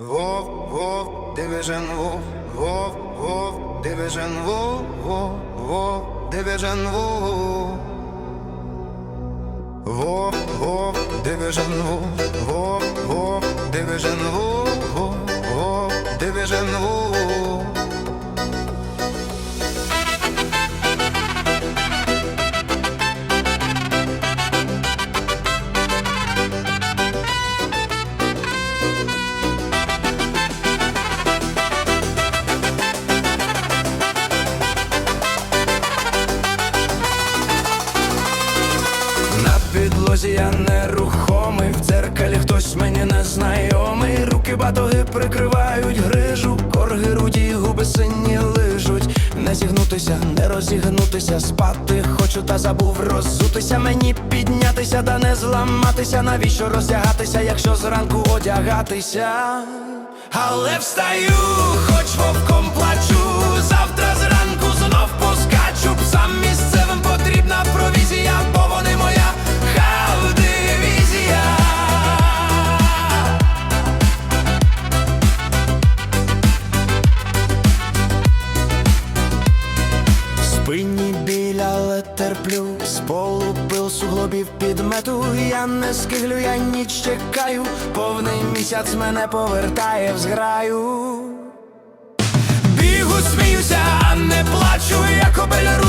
Вов, вов, дивижен вов, вов, вов, дивижен вов, вов, вов, дивижен вов. Вов, вов, дивижен вов, вов, вов, вов, вов, підлозі я нерухомий, в дзеркалі хтось мені незнайомий. Руки батоги прикривають грижу, корги руді, губи сині лижуть. Не зігнутися, не розігнутися, спати хочу, та забув роззутися. Мені піднятися, та не зламатися. Навіщо роздягатися, якщо зранку одягатися? Але встаю, хоч вовком терплю з полу пил суглобів підмету. Я не скиглю, я ніч чекаю. Повний місяць мене повертає в зграю. Бігу, сміюся, а не плачу. як кобель